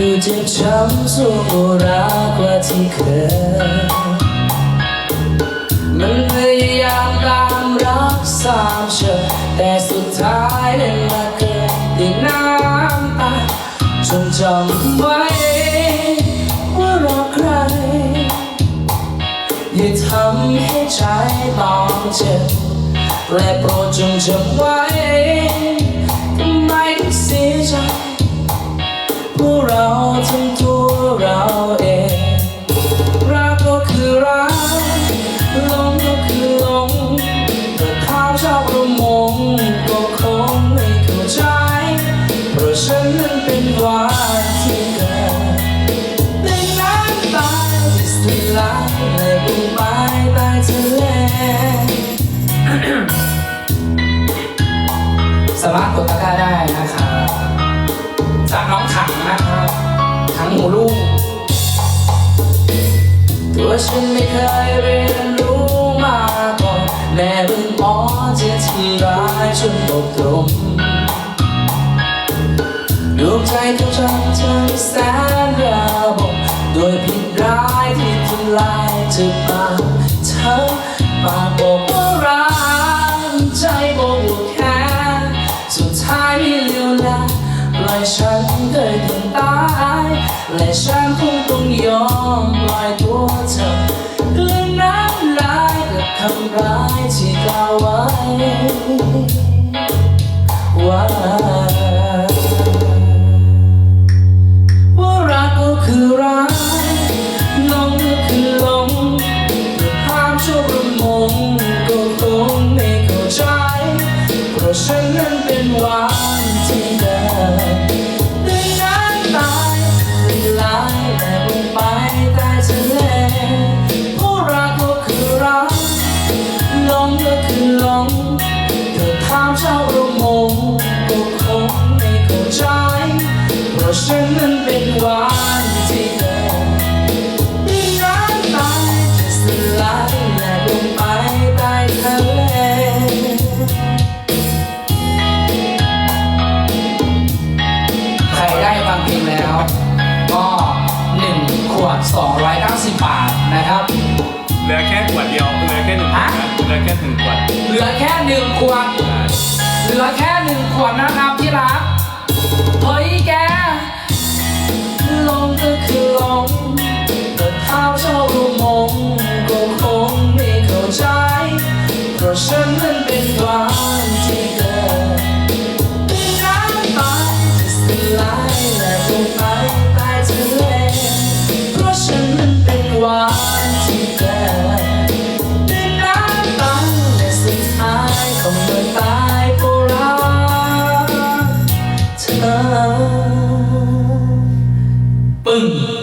จ็บช้ำสู้รักกว่าที่เคย มันพยายามตามรักสามเชอแต่สุดท้ายได้มาเกิดที่น้ำตาจงจำไว้ว่ารักใคร อย่าทำให้ใจต้องเจ็บและโปรดจงจำไว้ เราทั้งตัวเราเอง รักก็คือรักหลงก็คือหลงแต่ข้าวชอบระมงก็คงไม่เข้าใจ เพราะฉันนั้นเป็นวันที่เกิดในน้ำตาที่สลายและบุญไปใต้ทะเลสามารถกดตะกร้าได้นะ ฉันไม่เคยเรียนรู้มาก่อนแม่เพิ่งหมอเจะทำร้ายจนบกตรมดวงใจของฉันทั้งแสนระบบโดยผิดร้ายที่ทำลายเธอมาเธอปากบอกว่ารักใจบอกว่าแค่สุดท้ายไม่เหลียวแลปล่อยฉันเกิดถึงตายและฉันคงต้องยอมปล่อย คำร้ายที่กล่าวไว้ ว่าว่ารักก็คือรักหลงก็คือหลงแต่ภาพชั่วประมงก็คงไม่เข้าใจเพราะฉันนั้นเป็นวัน ราะฉันนั้นเป็นวันที่เกิดด้วยน้ำตาจะสลายและลงไปใต้ทะเลใครได้ฟังเพลงแล้ว ก็1ขวด290 บาทนะครับ เหลือแค่ขวดเดียวเหลือแค่หนึ่งขวดนะเหลือแค่หนึ่งขวดเหลือแค่หนึ่งขวด เหลือแค่หนึ่งขวดนะครับที่รัก เฮ้ยแก ว่าฉันนั้นเป็นความที่เธอเป็นรักตาย just a lie